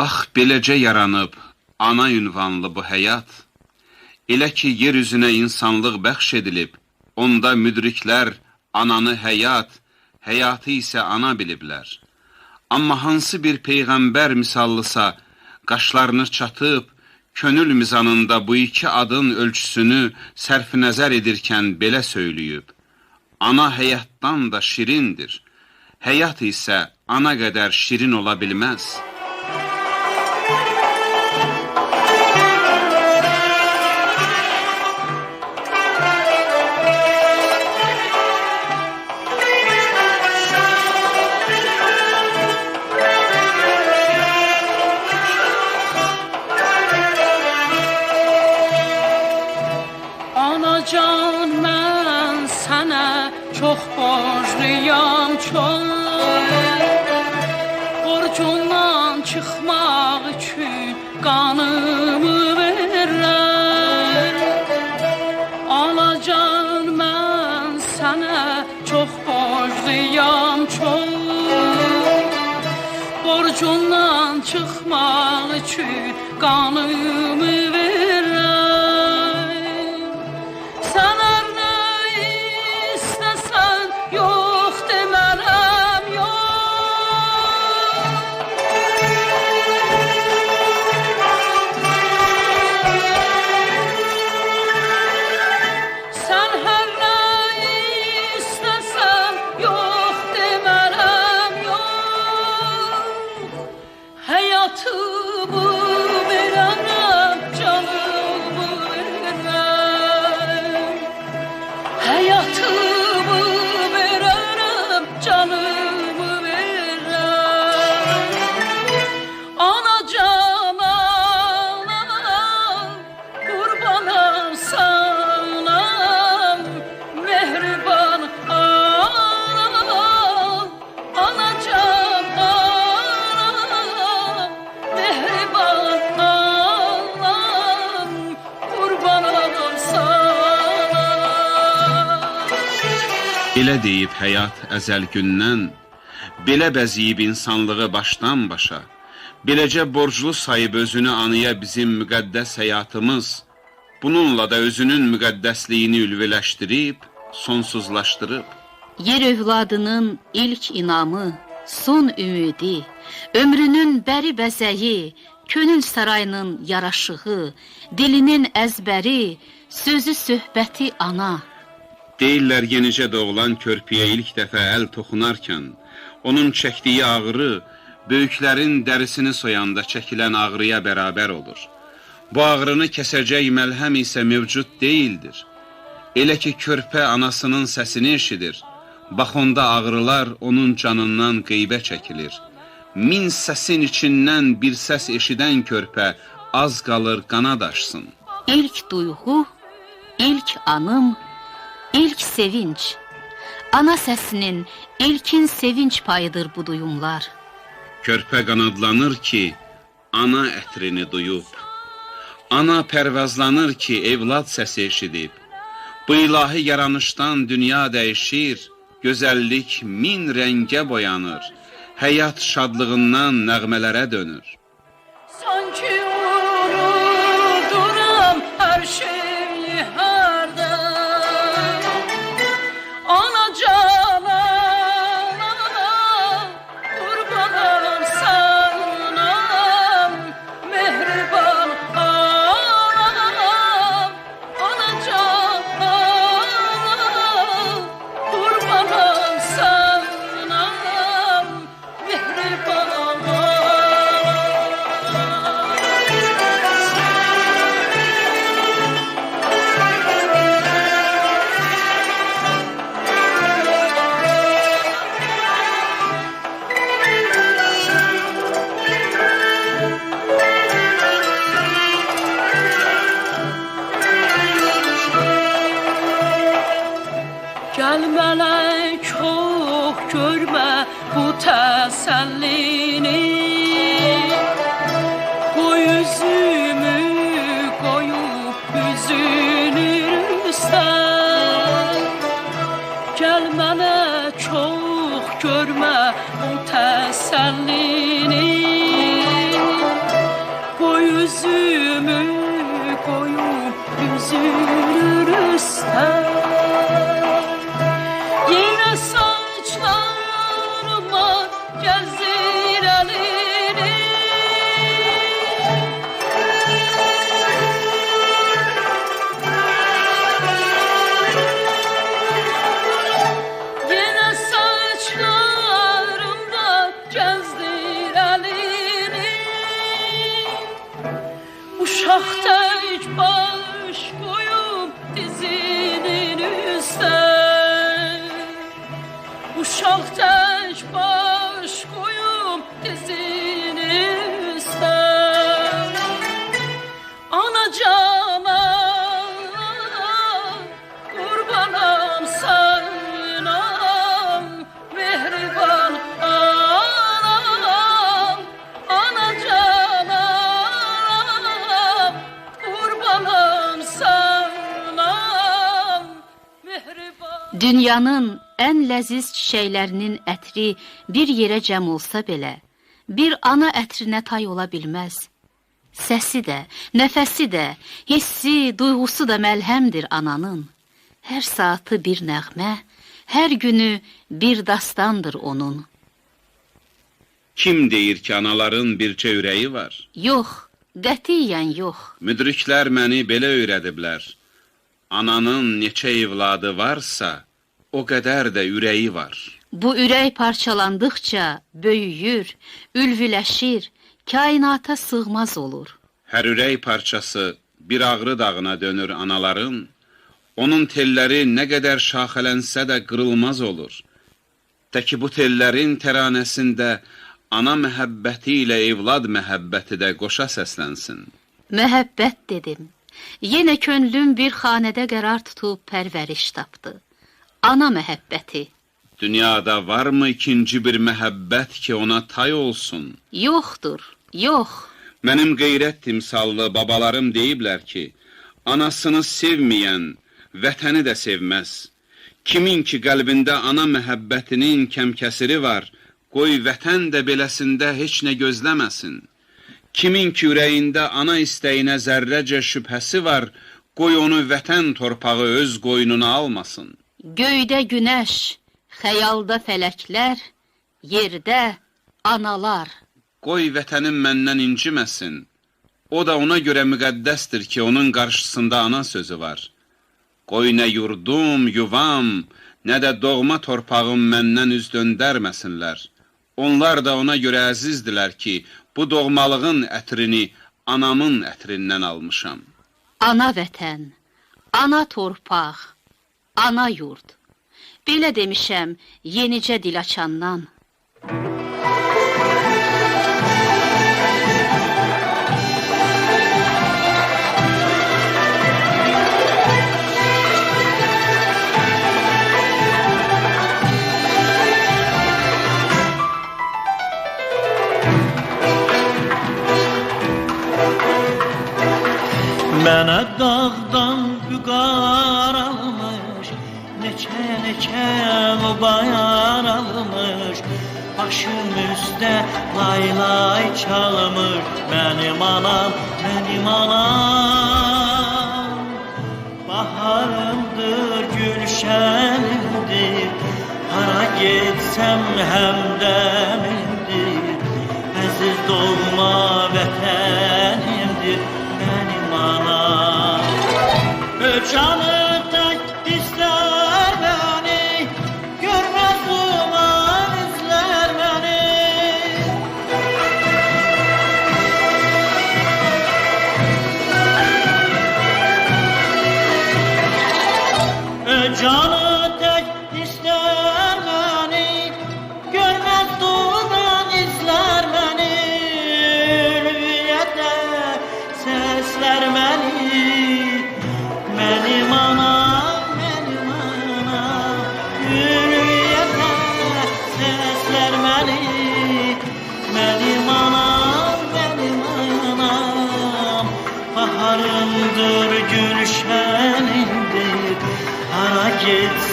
Bax, beləcə yaranıb ana ünvanlı bu həyat, elə ki, yer üzünə insanlıq bəxş edilib, onda müdriklər ananı həyat, həyatı isə ana biliblər. Amma hansı bir peyğəmbər misallısa, qaşlarını çatıb, könül mizanında bu iki adın ölçüsünü sərf nəzər edirkən belə söyləyib. Ana həyatdan da şirindir, həyat isə ana qədər şirin ola bilməz.'' çok borçluyum çok Borcundan çıkmak için kanımı verem Alacağım ben sana çok borçluyum çok Borcundan çıkmak için kanımı Belə deyib həyat əzəl gündən, belə bəziyib insanlığı başdan başa, beləcə borclu sayıb özünü anıya bizim müqəddəs həyatımız, bununla da özünün müqəddəsliyini ülviləşdirib, sonsuzlaşdırıb. Yer övladının ilk inamı, son ümidi, ömrünün bəri bəzəyi, könül sarayının yaraşığı, dilinin əzbəri, sözü söhbəti ana, Deyirlər yenicə doğulan körpüyə ilk dəfə əl toxunarkən, onun çəkdiyi ağrı böyüklərin dərisini soyanda çəkilən ağrıya bərabər olur. Bu ağrını kəsəcək məlhəm isə mövcud deyildir. Elə ki, körpə anasının səsini eşidir, bax onda ağrılar onun canından qeybə çəkilir. Min səsin içindən bir səs eşidən körpə az qalır qana daşsın. İlk duyğu, ilk anım, İlk sevinç, ana səsinin ilkin sevinç payıdır bu duyumlar. Körpə qanadlanır ki, ana ətrini duyub. Ana pərvazlanır ki, evlad səsi eşidib. Bu ilahi yaranışdan dünya dəyişir, gözəllik min rəngə boyanır. Həyat şadlığından nəğmələrə dönür. Yüzümü koyup üzülür üstten Tahta üç baş koyup dizinin üstüne. Bu şahta Dünyanın ən ləziz çiçəklərinin ətri bir yerə cəm olsa belə, bir ana ətrinə tay ola bilməz. Səsi də, nəfəsi də, hissi, duyğusu da məlhəmdir ananın. Hər saatı bir nəğmə, hər günü bir dastandır onun. Kim deyir ki, anaların bircə ürəyi var? Yox, qətiyyən yox. Müdriklər məni belə öyrədiblər. Ananın neçə evladı varsa, o qədər də ürəyi var. Bu ürək parçalandıqca böyüyür, ülvüləşir, kainata sığmaz olur. Hər ürək parçası bir ağrı dağına dönür anaların. Onun telləri nə qədər şaxələnsə də qırılmaz olur. Təki bu tellərin təranəsində ana məhəbbəti ilə evlad məhəbbəti də qoşa səslənsin. Məhəbbət dedim. Yenə könlüm bir xanədə qərar tutub pərvəriş tapdı. Ana məhəbbəti. Dünyada varmı ikinci bir məhəbbət ki, ona tay olsun? Yoxdur, yox. Mənim qeyrət timsallı babalarım deyiblər ki, anasını sevməyən vətəni də sevməz. Kimin ki qəlbində ana məhəbbətinin kəmkəsiri var, qoy vətən də beləsində heç nə gözləməsin. Kimin ki ürəyində ana istəyinə zərrəcə şübhəsi var, qoy onu vətən torpağı öz qoynuna almasın. Göydə günəş, xəyalda fələklər, yerdə analar. Qoy vətənim məndən inciməsin. O da ona görə müqəddəsdir ki, onun qarşısında ana sözü var. Qoy nə yurdum, yuvam, nə də doğma torpağım məndən üz döndərməsinlər. Onlar da ona görə əzizdilər ki, bu doğmalığın ətrini anamın ətrindən almışam. Ana vətən, ana torpaq, ana yurd. Belə demişəm yenicə dil açandan. çalmış Başım üstte lay lay çalmış. Benim anam, benim anam Baharımdır, gülşenimdir. Hara gitsem hem demimdir Aziz doğma vetenimdir Benim anam. Üç anım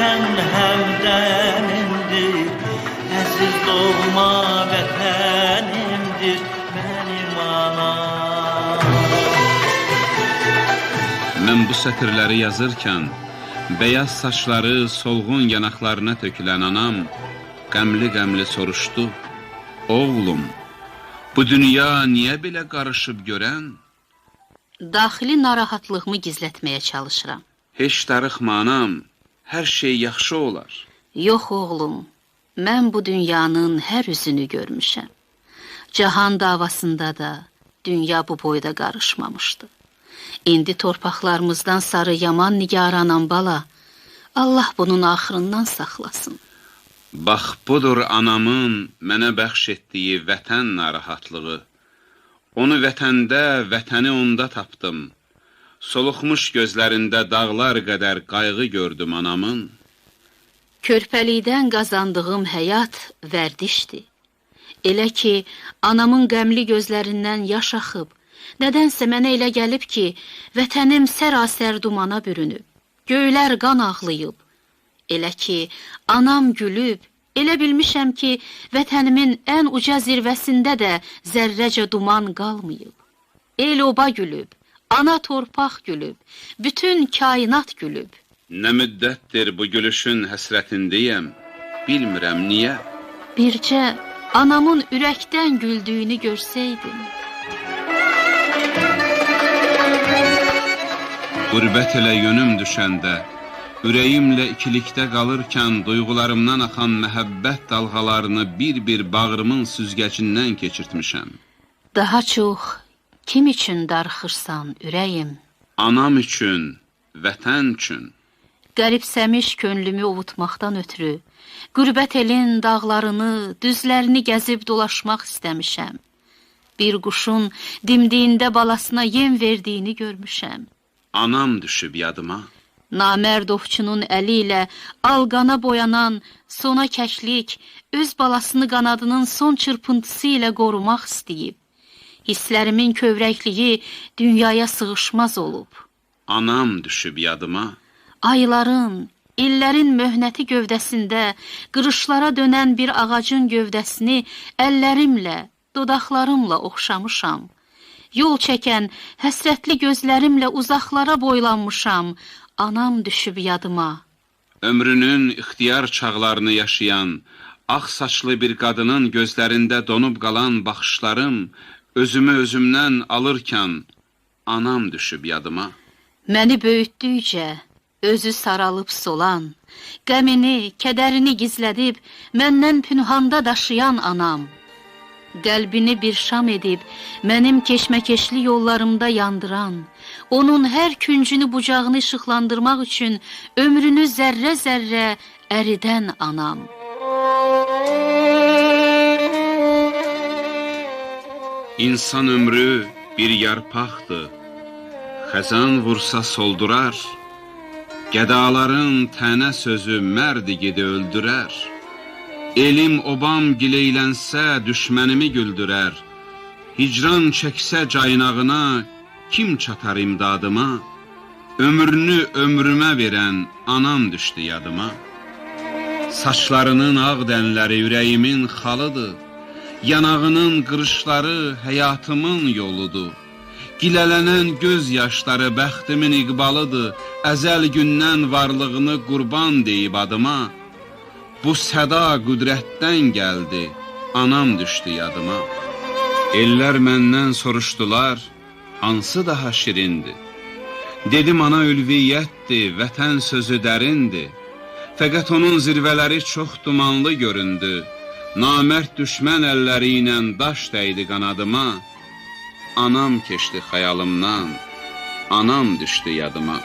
getsən həmdənimdir Əziz doğma vətənimdir Mənim anam Mən bu sətirləri yazırkən, beyaz saçları solğun yanaqlarına tökülən anam qəmli-qəmli soruşdu: "Oğlum, bu dünya niyə belə qarışıb görən? Daxili narahatlığımı gizlətməyə çalışıram. Heç darıxma anam, hər şey yaxşı olar." Yox oğlum, mən bu dünyanın hər üzünü görmüşəm. Cahan davasında da dünya bu boyda qarışmamışdı. İndi torpaqlarımızdan sarı yaman nigaranam bala. Allah bunun axırından saxlasın. Bax budur anamın mənə bəxş etdiyi vətən narahatlığı. Onu vətəndə, vətəni onda tapdım. Soluxmuş gözlərində dağlar qədər qayğı gördüm anamın. Körpəlikdən qazandığım həyat vərdişdir. Elə ki, anamın qəmli gözlərindən yaş axıb, nədənsə mənə elə gəlib ki, vətənim sərasər dumana bürünüb, göylər qan ağlayıb. Elə ki, anam gülüb, elə bilmişəm ki, vətənimin ən uca zirvəsində də zərrəcə duman qalmayıb. El oba gülüb, ana torpaq gülüb, bütün kainat gülüb. Nə müddətdir bu gülüşün həsrətindəyəm, bilmirəm niyə. Bircə anamın ürəkdən güldüyünü görsəydim. Qürbət elə yönüm düşəndə, ürəyimlə ikilikdə qalırkən duyğularımdan axan məhəbbət dalğalarını bir-bir bağrımın süzgəcindən keçirtmişəm. Daha çox kim üçün darıxırsan ürəyim? Anam üçün, vətən üçün. Qəribsəmiş könlümü ovutmaqdan ötürü qürbət elin dağlarını, düzlərini gəzib dolaşmaq istəmişəm. Bir quşun dimdiyində balasına yem verdiyini görmüşəm. Anam düşüb yadıma. Namərd ovçunun əli ilə alqana boyanan sona kəklik öz balasını qanadının son çırpıntısı ilə qorumaq istəyib. Hisslərimin kövrəkliyi dünyaya sığışmaz olub. Anam düşüb yadıma. Ayların, illərin möhnəti gövdəsində qırışlara dönən bir ağacın gövdəsini əllərimlə, dodaqlarımla oxşamışam. Yol çəkən həsrətli gözlərimlə uzaqlara boylanmışam. Anam düşüb yadıma. Ömrünün ixtiyar çağlarını yaşayan, ağ saçlı bir qadının gözlərində donub qalan baxışlarım özümü özümdən alırkən anam düşüb yadıma. Məni böyütdükcə özü saralıb solan, qəmini, kədərini gizlədib məndən pünhanda daşıyan anam. Qəlbini bir şam edib mənim keşməkeşli yollarımda yandıran, onun hər küncünü bucağını işıqlandırmaq üçün ömrünü zərrə-zərrə əridən anam. İnsan ömrü bir yarpaqdır. Xəzan vursa soldurar. Gədaların tənə sözü mərd igidi öldürər. Elim obam gileylənsə düşmənimi güldürər. Hicran çəksə caynağına kim çatar imdadıma? Ömrünü ömrümə verən anam düşdü yadıma. Saçlarının ağ dənləri ürəyimin xalıdır. Yanağının qırışları həyatımın yoludur. Gilələnən göz yaşları bəxtimin iqbalıdır. Əzəl gündən varlığını qurban deyib adıma. Bu səda qüdrətdən gəldi, anam düşdü yadıma. Ellər məndən soruşdular, hansı daha şirindir? Dedim ana ülviyyətdir, vətən sözü dərindir. Fəqət onun zirvələri çox dumanlı göründü. Namərd düşmən əlləri ilə daş dəydi qanadıma. Anam keçdi xəyalımdan, anam düşdü yadıma.